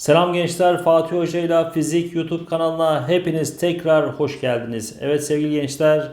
Selam gençler, Fatih Hoca ile Fizik YouTube kanalına hepiniz tekrar hoş geldiniz. Evet sevgili gençler,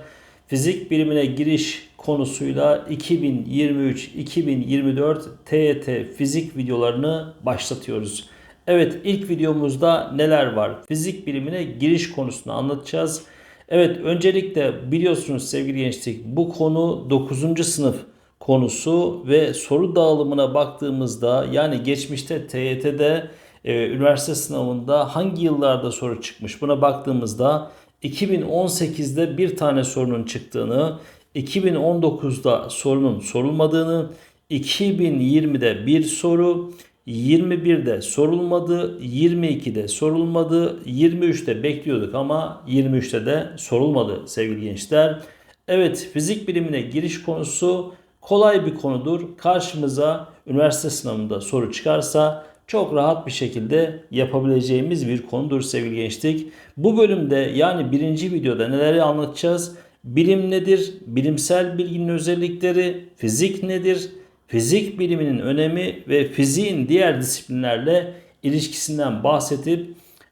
fizik bilimine giriş konusuyla 2023-2024 TYT fizik videolarını başlatıyoruz. Evet ilk videomuzda neler var? Fizik bilimine giriş konusunu anlatacağız. Evet öncelikle biliyorsunuz sevgili gençlik bu konu 9. sınıf konusu ve soru dağılımına baktığımızda yani geçmişte TYT'de e, üniversite sınavında hangi yıllarda soru çıkmış buna baktığımızda 2018'de bir tane sorunun çıktığını, 2019'da sorunun sorulmadığını, 2020'de bir soru, 21'de sorulmadı, 22'de sorulmadı, 23'te bekliyorduk ama 23'te de sorulmadı sevgili gençler. Evet fizik bilimine giriş konusu kolay bir konudur. Karşımıza üniversite sınavında soru çıkarsa çok rahat bir şekilde yapabileceğimiz bir konudur sevgili gençlik. Bu bölümde yani birinci videoda neleri anlatacağız? Bilim nedir? Bilimsel bilginin özellikleri, fizik nedir? Fizik biliminin önemi ve fiziğin diğer disiplinlerle ilişkisinden bahsedip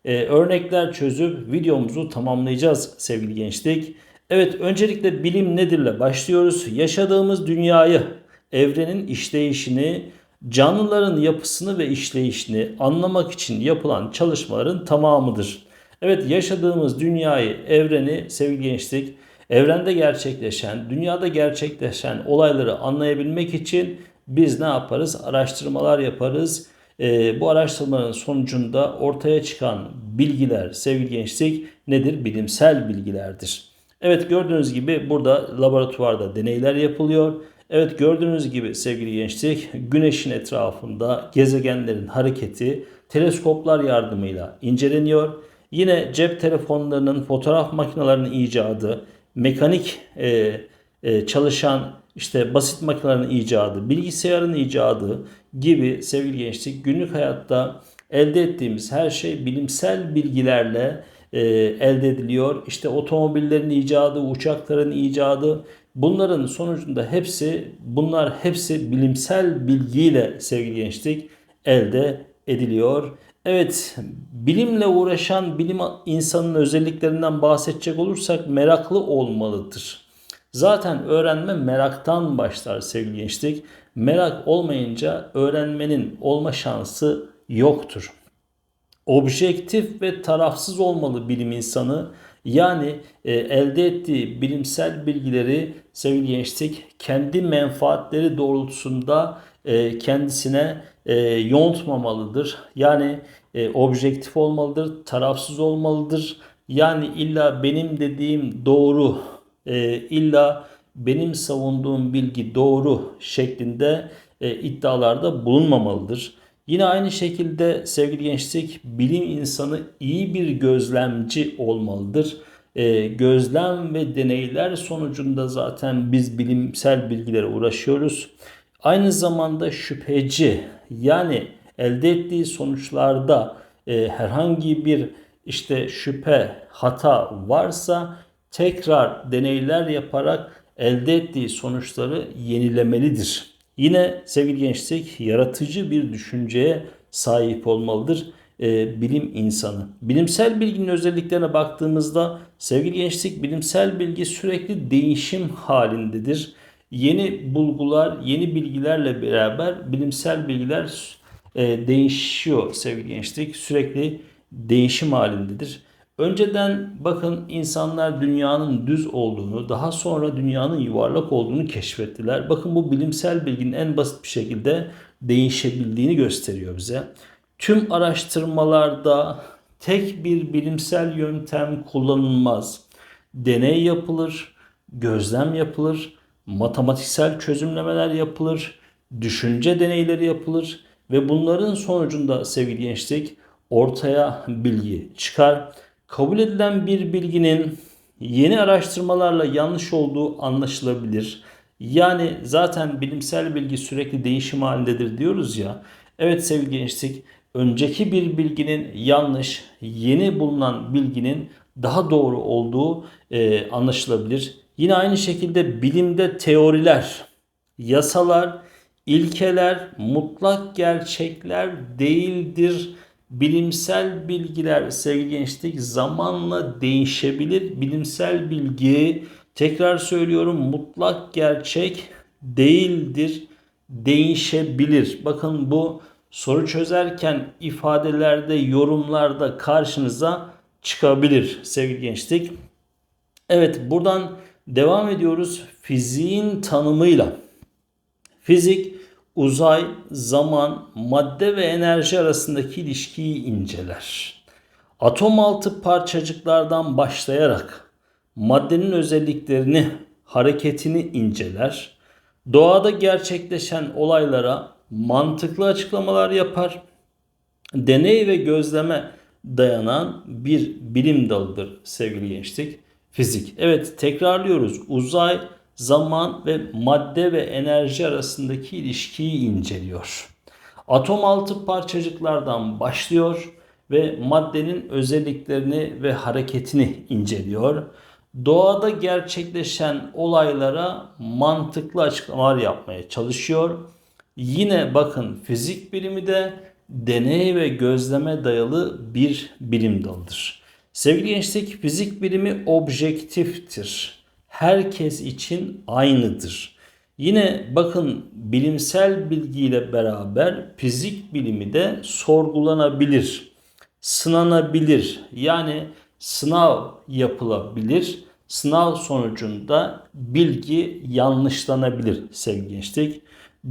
e, örnekler çözüp videomuzu tamamlayacağız sevgili gençlik. Evet öncelikle bilim nedirle başlıyoruz. Yaşadığımız dünyayı, evrenin işleyişini, canlıların yapısını ve işleyişini anlamak için yapılan çalışmaların tamamıdır. Evet yaşadığımız dünyayı, evreni sevgili gençlik, evrende gerçekleşen, dünyada gerçekleşen olayları anlayabilmek için biz ne yaparız? Araştırmalar yaparız. Ee, bu araştırmaların sonucunda ortaya çıkan bilgiler sevgili gençlik nedir? Bilimsel bilgilerdir. Evet gördüğünüz gibi burada laboratuvarda deneyler yapılıyor. Evet gördüğünüz gibi sevgili gençlik güneşin etrafında gezegenlerin hareketi teleskoplar yardımıyla inceleniyor. Yine cep telefonlarının fotoğraf makinelerinin icadı, mekanik e, e, çalışan işte basit makinelerin icadı, bilgisayarın icadı gibi sevgili gençlik günlük hayatta elde ettiğimiz her şey bilimsel bilgilerle e, elde ediliyor. İşte otomobillerin icadı, uçakların icadı bunların sonucunda hepsi bunlar hepsi bilimsel bilgiyle sevgili gençlik elde ediliyor. Evet, bilimle uğraşan bilim insanın özelliklerinden bahsedecek olursak meraklı olmalıdır. Zaten öğrenme meraktan başlar sevgili gençlik. Merak olmayınca öğrenmenin olma şansı yoktur. Objektif ve tarafsız olmalı bilim insanı. Yani e, elde ettiği bilimsel bilgileri sevgili gençlik kendi menfaatleri doğrultusunda e, kendisine e, yontmamalıdır. Yani e, objektif olmalıdır, tarafsız olmalıdır. Yani illa benim dediğim doğru, e, illa benim savunduğum bilgi doğru şeklinde e, iddialarda bulunmamalıdır. Yine aynı şekilde sevgili gençlik bilim insanı iyi bir gözlemci olmalıdır. E, gözlem ve deneyler sonucunda zaten biz bilimsel bilgilere uğraşıyoruz. Aynı zamanda şüpheci yani elde ettiği sonuçlarda e, herhangi bir işte şüphe, hata varsa tekrar deneyler yaparak elde ettiği sonuçları yenilemelidir. Yine sevgili gençlik yaratıcı bir düşünceye sahip olmalıdır e, bilim insanı. Bilimsel bilginin özelliklerine baktığımızda sevgili gençlik bilimsel bilgi sürekli değişim halindedir. Yeni bulgular, yeni bilgilerle beraber bilimsel bilgiler e, değişiyor sevgili gençlik. Sürekli değişim halindedir. Önceden bakın insanlar dünyanın düz olduğunu, daha sonra dünyanın yuvarlak olduğunu keşfettiler. Bakın bu bilimsel bilginin en basit bir şekilde değişebildiğini gösteriyor bize. Tüm araştırmalarda tek bir bilimsel yöntem kullanılmaz. Deney yapılır, gözlem yapılır, matematiksel çözümlemeler yapılır, düşünce deneyleri yapılır ve bunların sonucunda sevgili gençlik ortaya bilgi çıkar kabul edilen bir bilginin yeni araştırmalarla yanlış olduğu anlaşılabilir. Yani zaten bilimsel bilgi sürekli değişim halindedir diyoruz ya. Evet sevgili gençlik, önceki bir bilginin yanlış, yeni bulunan bilginin daha doğru olduğu e, anlaşılabilir. Yine aynı şekilde bilimde teoriler, yasalar, ilkeler mutlak gerçekler değildir bilimsel bilgiler sevgili gençlik zamanla değişebilir. Bilimsel bilgi tekrar söylüyorum mutlak gerçek değildir. Değişebilir. Bakın bu soru çözerken ifadelerde, yorumlarda karşınıza çıkabilir sevgili gençlik. Evet buradan devam ediyoruz fiziğin tanımıyla. Fizik uzay, zaman, madde ve enerji arasındaki ilişkiyi inceler. Atom altı parçacıklardan başlayarak maddenin özelliklerini, hareketini inceler. Doğada gerçekleşen olaylara mantıklı açıklamalar yapar. Deney ve gözleme dayanan bir bilim dalıdır sevgili gençlik. Fizik. Evet tekrarlıyoruz. Uzay, zaman ve madde ve enerji arasındaki ilişkiyi inceliyor. Atom altı parçacıklardan başlıyor ve maddenin özelliklerini ve hareketini inceliyor. Doğada gerçekleşen olaylara mantıklı açıklamalar yapmaya çalışıyor. Yine bakın fizik bilimi de deney ve gözleme dayalı bir bilim dalıdır. Sevgili gençlik fizik bilimi objektiftir herkes için aynıdır. Yine bakın bilimsel bilgiyle beraber fizik bilimi de sorgulanabilir, sınanabilir. Yani sınav yapılabilir. Sınav sonucunda bilgi yanlışlanabilir sevgili gençlik.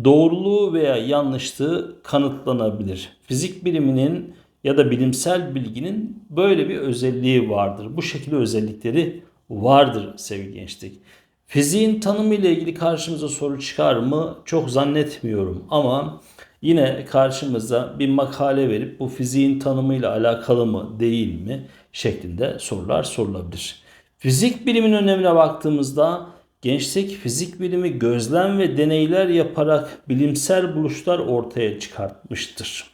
Doğruluğu veya yanlışlığı kanıtlanabilir. Fizik biliminin ya da bilimsel bilginin böyle bir özelliği vardır. Bu şekilde özellikleri vardır sevgili gençlik. Fiziğin tanımı ile ilgili karşımıza soru çıkar mı? Çok zannetmiyorum ama yine karşımıza bir makale verip bu fiziğin tanımıyla alakalı mı değil mi şeklinde sorular sorulabilir. Fizik bilimin önemine baktığımızda gençlik fizik bilimi gözlem ve deneyler yaparak bilimsel buluşlar ortaya çıkartmıştır.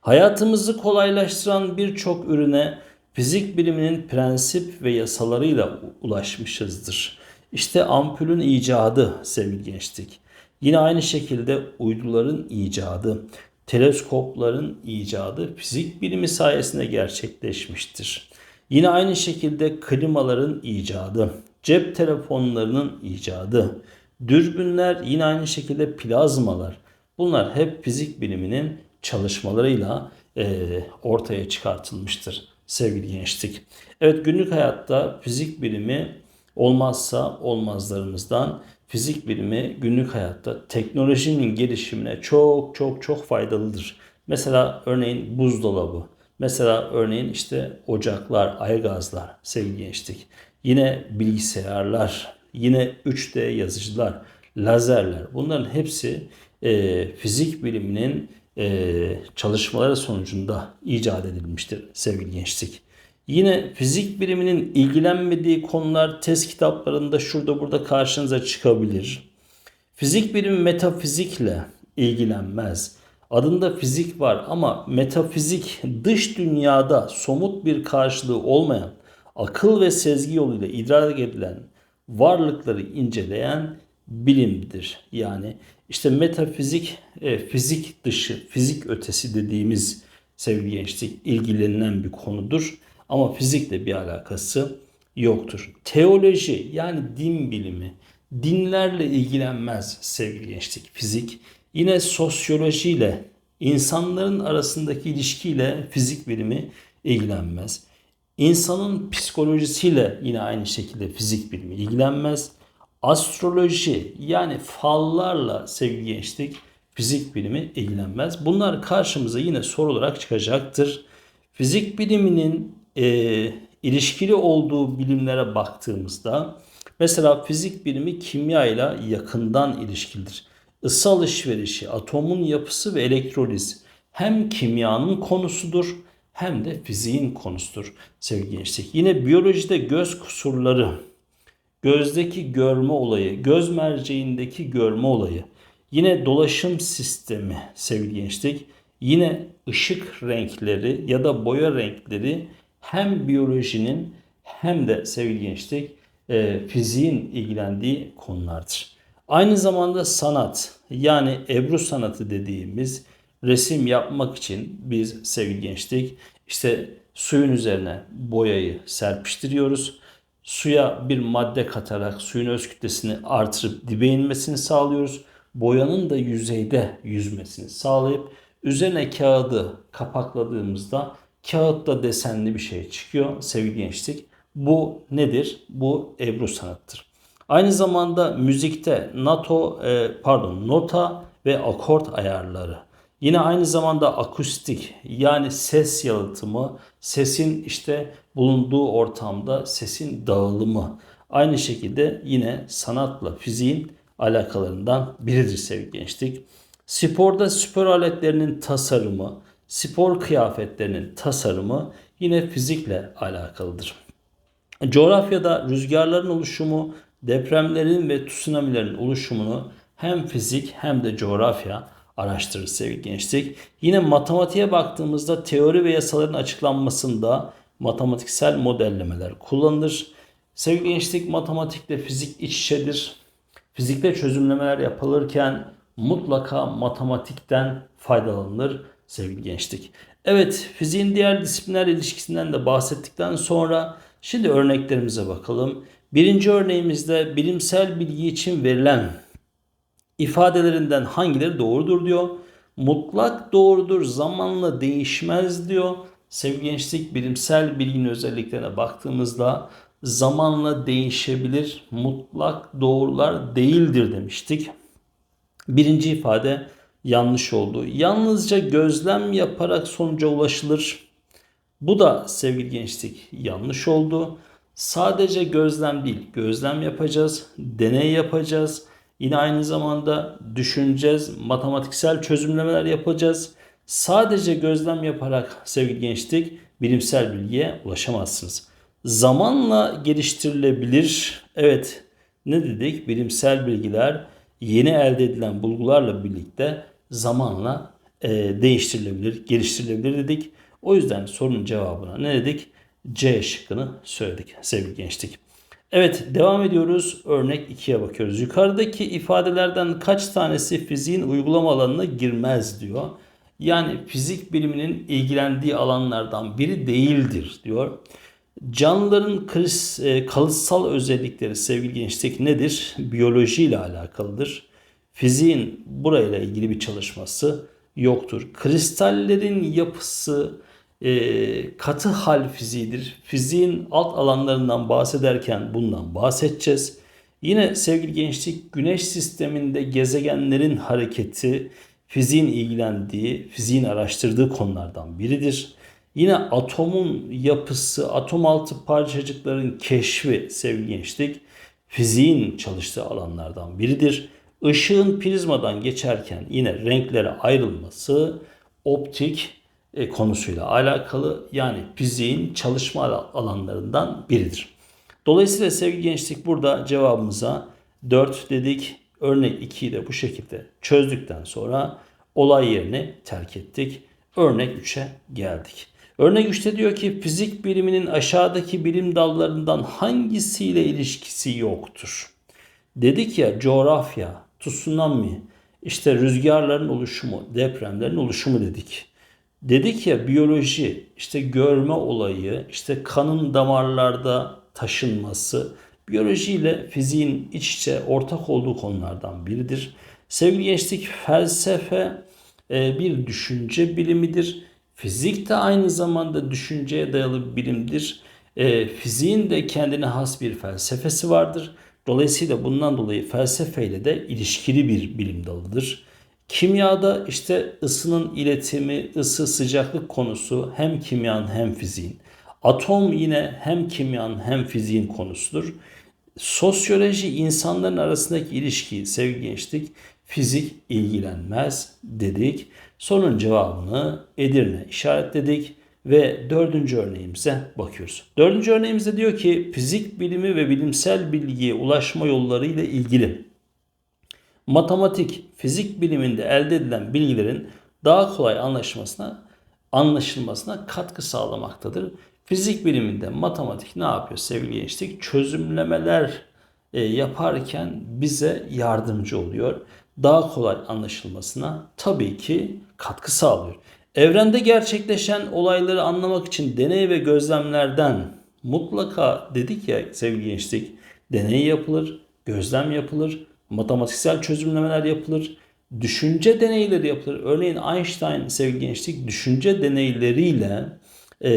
Hayatımızı kolaylaştıran birçok ürüne fizik biliminin prensip ve yasalarıyla ulaşmışızdır. İşte ampulün icadı sevgili gençlik. Yine aynı şekilde uyduların icadı, teleskopların icadı fizik bilimi sayesinde gerçekleşmiştir. Yine aynı şekilde klimaların icadı, cep telefonlarının icadı, dürbünler yine aynı şekilde plazmalar. Bunlar hep fizik biliminin çalışmalarıyla e, ortaya çıkartılmıştır sevgili gençlik. Evet günlük hayatta fizik bilimi olmazsa olmazlarımızdan. Fizik bilimi günlük hayatta teknolojinin gelişimine çok çok çok faydalıdır. Mesela örneğin buzdolabı, mesela örneğin işte ocaklar, aygazlar sevgili gençlik. Yine bilgisayarlar, yine 3D yazıcılar, lazerler bunların hepsi e, fizik biliminin e, çalışmaları sonucunda icat edilmiştir sevgili gençlik. Yine fizik biliminin ilgilenmediği konular test kitaplarında şurada burada karşınıza çıkabilir. Fizik bilimi metafizikle ilgilenmez. Adında fizik var ama metafizik dış dünyada somut bir karşılığı olmayan akıl ve sezgi yoluyla idrak edilen varlıkları inceleyen bilimdir. Yani işte metafizik, e, fizik dışı, fizik ötesi dediğimiz sevgili gençlik ilgilenilen bir konudur. Ama fizikle bir alakası yoktur. Teoloji yani din bilimi, dinlerle ilgilenmez sevgili gençlik fizik. Yine sosyolojiyle, insanların arasındaki ilişkiyle fizik bilimi ilgilenmez. İnsanın psikolojisiyle yine aynı şekilde fizik bilimi ilgilenmez astroloji yani fallarla sevgili gençlik fizik bilimi ilgilenmez. Bunlar karşımıza yine soru olarak çıkacaktır. Fizik biliminin e, ilişkili olduğu bilimlere baktığımızda mesela fizik bilimi kimya ile yakından ilişkilidir. Isı alışverişi, atomun yapısı ve elektroliz hem kimyanın konusudur hem de fiziğin konusudur sevgili gençlik. Yine biyolojide göz kusurları gözdeki görme olayı, göz merceğindeki görme olayı, yine dolaşım sistemi sevgili gençlik, yine ışık renkleri ya da boya renkleri hem biyolojinin hem de sevgili gençlik e, fiziğin ilgilendiği konulardır. Aynı zamanda sanat yani Ebru sanatı dediğimiz Resim yapmak için biz sevgili gençlik işte suyun üzerine boyayı serpiştiriyoruz. Suya bir madde katarak suyun öz kütlesini artırıp dibe inmesini sağlıyoruz. Boyanın da yüzeyde yüzmesini sağlayıp üzerine kağıdı kapakladığımızda kağıtta desenli bir şey çıkıyor sevgili gençlik. Bu nedir? Bu Ebru sanattır. Aynı zamanda müzikte nato, e, pardon nota ve akort ayarları. Yine aynı zamanda akustik yani ses yalıtımı, sesin işte bulunduğu ortamda sesin dağılımı. Aynı şekilde yine sanatla fiziğin alakalarından biridir sevgili gençlik. Sporda spor aletlerinin tasarımı, spor kıyafetlerinin tasarımı yine fizikle alakalıdır. Coğrafyada rüzgarların oluşumu, depremlerin ve tsunamilerin oluşumunu hem fizik hem de coğrafya araştırır sevgili gençlik. Yine matematiğe baktığımızda teori ve yasaların açıklanmasında matematiksel modellemeler kullanılır. Sevgili gençlik matematikle fizik iç içedir. Fizikte çözümlemeler yapılırken mutlaka matematikten faydalanılır sevgili gençlik. Evet fiziğin diğer disiplinler ilişkisinden de bahsettikten sonra şimdi örneklerimize bakalım. Birinci örneğimizde bilimsel bilgi için verilen ifadelerinden hangileri doğrudur diyor. Mutlak doğrudur zamanla değişmez diyor. Sevgili gençlik bilimsel bilginin özelliklerine baktığımızda zamanla değişebilir mutlak doğrular değildir demiştik. Birinci ifade yanlış oldu. Yalnızca gözlem yaparak sonuca ulaşılır. Bu da sevgili gençlik yanlış oldu. Sadece gözlem değil, gözlem yapacağız, deney yapacağız. Yine aynı zamanda düşüneceğiz, matematiksel çözümlemeler yapacağız. Sadece gözlem yaparak sevgili gençlik bilimsel bilgiye ulaşamazsınız. Zamanla geliştirilebilir. Evet ne dedik? Bilimsel bilgiler yeni elde edilen bulgularla birlikte zamanla e, değiştirilebilir, geliştirilebilir dedik. O yüzden sorunun cevabına ne dedik? C şıkkını söyledik sevgili gençlik. Evet devam ediyoruz. Örnek 2'ye bakıyoruz. Yukarıdaki ifadelerden kaç tanesi fiziğin uygulama alanına girmez diyor. Yani fizik biliminin ilgilendiği alanlardan biri değildir diyor. Canlıların e, kalıtsal özellikleri sevgili gençlik nedir? Biyoloji ile alakalıdır. Fiziğin burayla ilgili bir çalışması yoktur. Kristallerin yapısı e, katı hal fiziğidir. Fiziğin alt alanlarından bahsederken bundan bahsedeceğiz. Yine sevgili gençlik güneş sisteminde gezegenlerin hareketi fiziğin ilgilendiği, fiziğin araştırdığı konulardan biridir. Yine atomun yapısı, atom altı parçacıkların keşfi sevgili gençlik fiziğin çalıştığı alanlardan biridir. Işığın prizmadan geçerken yine renklere ayrılması optik e, konusuyla alakalı yani fiziğin çalışma alanlarından biridir. Dolayısıyla sevgili gençlik burada cevabımıza 4 dedik. Örnek 2'yi de bu şekilde çözdükten sonra olay yerini terk ettik. Örnek 3'e geldik. Örnek 3'te diyor ki fizik biliminin aşağıdaki bilim dallarından hangisiyle ilişkisi yoktur? Dedik ya coğrafya, tsunami, işte rüzgarların oluşumu, depremlerin oluşumu dedik. Dedik ya biyoloji, işte görme olayı, işte kanın damarlarda taşınması, biyoloji ile fiziğin iç içe ortak olduğu konulardan biridir. Sevgili gençlik felsefe e, bir düşünce bilimidir. Fizik de aynı zamanda düşünceye dayalı bir bilimdir. E, fiziğin de kendine has bir felsefesi vardır. Dolayısıyla bundan dolayı felsefeyle de ilişkili bir bilim dalıdır. Kimyada işte ısının iletimi, ısı sıcaklık konusu hem kimyanın hem fiziğin. Atom yine hem kimyanın hem fiziğin konusudur. Sosyoloji insanların arasındaki ilişki, sevgi gençlik, fizik ilgilenmez dedik. Sorunun cevabını Edirne işaretledik ve dördüncü örneğimize bakıyoruz. Dördüncü örneğimizde diyor ki fizik bilimi ve bilimsel bilgiye ulaşma yolları ile ilgili matematik, fizik biliminde elde edilen bilgilerin daha kolay anlaşılmasına, anlaşılmasına katkı sağlamaktadır. Fizik biliminde matematik ne yapıyor sevgili gençlik? Çözümlemeler e, yaparken bize yardımcı oluyor. Daha kolay anlaşılmasına tabii ki katkı sağlıyor. Evrende gerçekleşen olayları anlamak için deney ve gözlemlerden mutlaka dedik ya sevgili gençlik deney yapılır, gözlem yapılır, matematiksel çözümlemeler yapılır, düşünce deneyleri yapılır. Örneğin Einstein sevgili gençlik düşünce deneyleriyle e,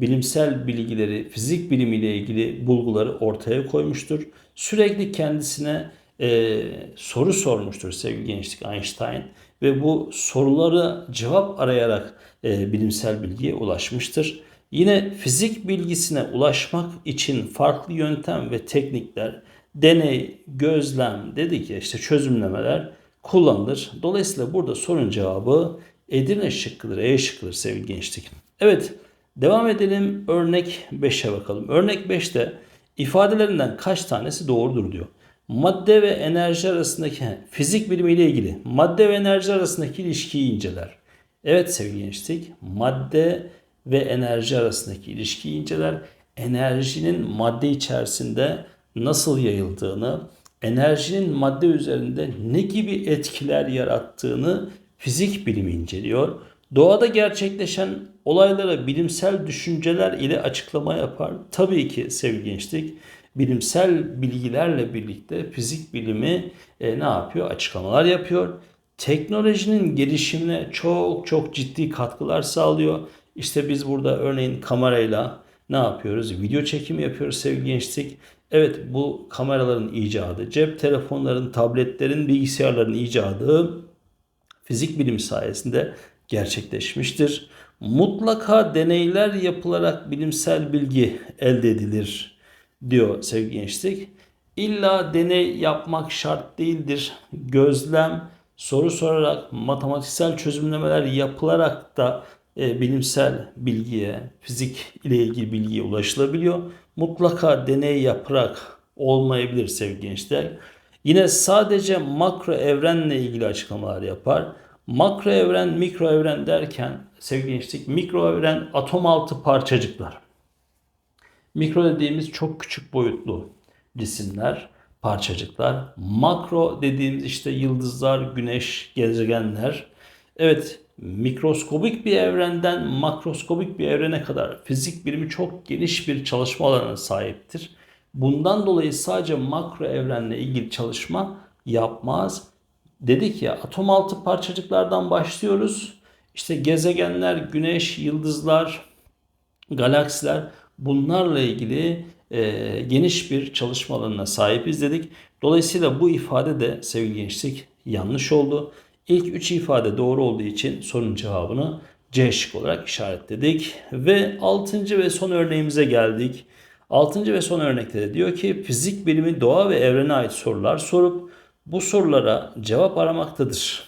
bilimsel bilgileri, fizik bilimiyle ilgili bulguları ortaya koymuştur. Sürekli kendisine e, soru sormuştur sevgili gençlik Einstein ve bu soruları cevap arayarak e, bilimsel bilgiye ulaşmıştır. Yine fizik bilgisine ulaşmak için farklı yöntem ve teknikler, deney, gözlem dedik ya işte çözümlemeler kullanılır. Dolayısıyla burada sorun cevabı Edirne şıkkıdır, E şıkkıdır sevgili gençlik. Evet devam edelim örnek 5'e bakalım. Örnek 5'te ifadelerinden kaç tanesi doğrudur diyor. Madde ve enerji arasındaki fizik bilimiyle ilgili madde ve enerji arasındaki ilişkiyi inceler. Evet sevgili gençlik madde ve enerji arasındaki ilişkiyi inceler. Enerjinin madde içerisinde nasıl yayıldığını, enerjinin madde üzerinde ne gibi etkiler yarattığını fizik bilimi inceliyor. Doğada gerçekleşen olaylara bilimsel düşünceler ile açıklama yapar. Tabii ki sevgili gençlik bilimsel bilgilerle birlikte fizik bilimi e, ne yapıyor? Açıklamalar yapıyor. Teknolojinin gelişimine çok çok ciddi katkılar sağlıyor. İşte biz burada örneğin kamerayla ne yapıyoruz? Video çekimi yapıyoruz sevgili gençlik. Evet bu kameraların icadı, cep telefonların, tabletlerin, bilgisayarların icadı fizik bilimi sayesinde gerçekleşmiştir. Mutlaka deneyler yapılarak bilimsel bilgi elde edilir diyor sevgili gençlik. İlla deney yapmak şart değildir. Gözlem, soru sorarak, matematiksel çözümlemeler yapılarak da e, bilimsel bilgiye, fizik ile ilgili bilgiye ulaşılabiliyor. Mutlaka deney yaparak olmayabilir sevgili gençler. Yine sadece makro evrenle ilgili açıklamalar yapar. Makro evren, mikro evren derken sevgili gençlik, mikro evren atom altı parçacıklar. Mikro dediğimiz çok küçük boyutlu cisimler, parçacıklar. Makro dediğimiz işte yıldızlar, güneş, gezegenler. Evet, mikroskobik bir evrenden makroskobik bir evrene kadar fizik bilimi çok geniş bir çalışma alanına sahiptir. Bundan dolayı sadece makro evrenle ilgili çalışma yapmaz. Dedik ya atom altı parçacıklardan başlıyoruz. İşte gezegenler, güneş, yıldızlar, galaksiler bunlarla ilgili e, geniş bir çalışma alanına sahibiz dedik. Dolayısıyla bu ifade de sevgili gençlik yanlış oldu. İlk üç ifade doğru olduğu için sorunun cevabını C şık olarak işaretledik. Ve altıncı ve son örneğimize geldik. Altıncı ve son örnekte de diyor ki fizik bilimi doğa ve evrene ait sorular sorup bu sorulara cevap aramaktadır.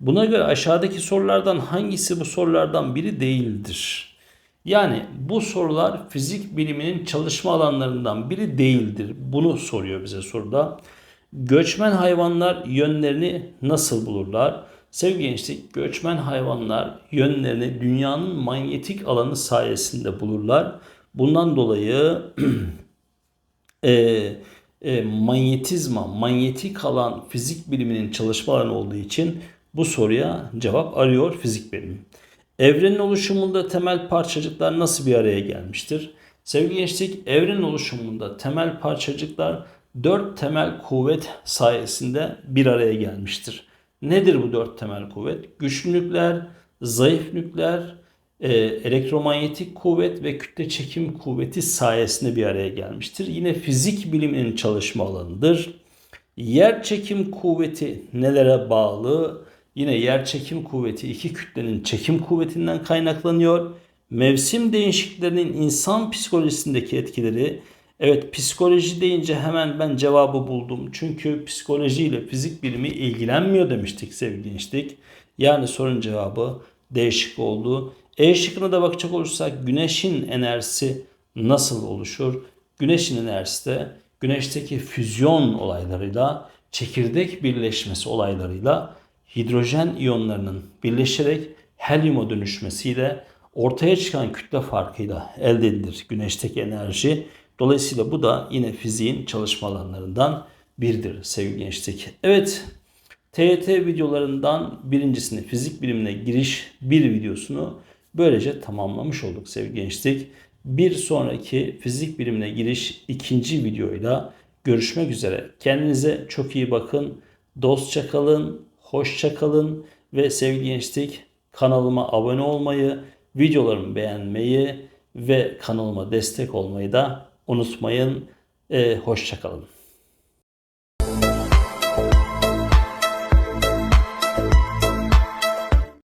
Buna göre aşağıdaki sorulardan hangisi bu sorulardan biri değildir? Yani bu sorular fizik biliminin çalışma alanlarından biri değildir. Bunu soruyor bize soruda. Göçmen hayvanlar yönlerini nasıl bulurlar? Sevgili gençlik, göçmen hayvanlar yönlerini dünyanın manyetik alanı sayesinde bulurlar. Bundan dolayı e, e, manyetizma, manyetik alan fizik biliminin çalışma alanı olduğu için bu soruya cevap arıyor fizik bilimi. Evrenin oluşumunda temel parçacıklar nasıl bir araya gelmiştir? Sevgili gençlik, evrenin oluşumunda temel parçacıklar dört temel kuvvet sayesinde bir araya gelmiştir. Nedir bu dört temel kuvvet? Güçlü nükleer, zayıf nükleer, e, elektromanyetik kuvvet ve kütle çekim kuvveti sayesinde bir araya gelmiştir. Yine fizik biliminin çalışma alanıdır. Yer çekim kuvveti nelere bağlı? Yine yer çekim kuvveti iki kütlenin çekim kuvvetinden kaynaklanıyor. Mevsim değişikliklerinin insan psikolojisindeki etkileri Evet psikoloji deyince hemen ben cevabı buldum. Çünkü psikolojiyle fizik bilimi ilgilenmiyor demiştik sevgili gençlik. Yani sorun cevabı D şıkkı oldu. E şıkkına da bakacak olursak güneşin enerjisi nasıl oluşur? Güneşin enerjisi de güneşteki füzyon olaylarıyla, çekirdek birleşmesi olaylarıyla hidrojen iyonlarının birleşerek helyuma dönüşmesiyle ortaya çıkan kütle farkıyla elde edilir güneşteki enerji. Dolayısıyla bu da yine fiziğin çalışma alanlarından biridir sevgili gençlik. Evet TYT videolarından birincisini fizik bilimine giriş bir videosunu böylece tamamlamış olduk sevgili gençlik. Bir sonraki fizik bilimine giriş ikinci videoyla görüşmek üzere. Kendinize çok iyi bakın. Dostça kalın, hoşça kalın ve sevgili gençlik kanalıma abone olmayı, videolarımı beğenmeyi ve kanalıma destek olmayı da unutmayın. Ee, hoşça kalın.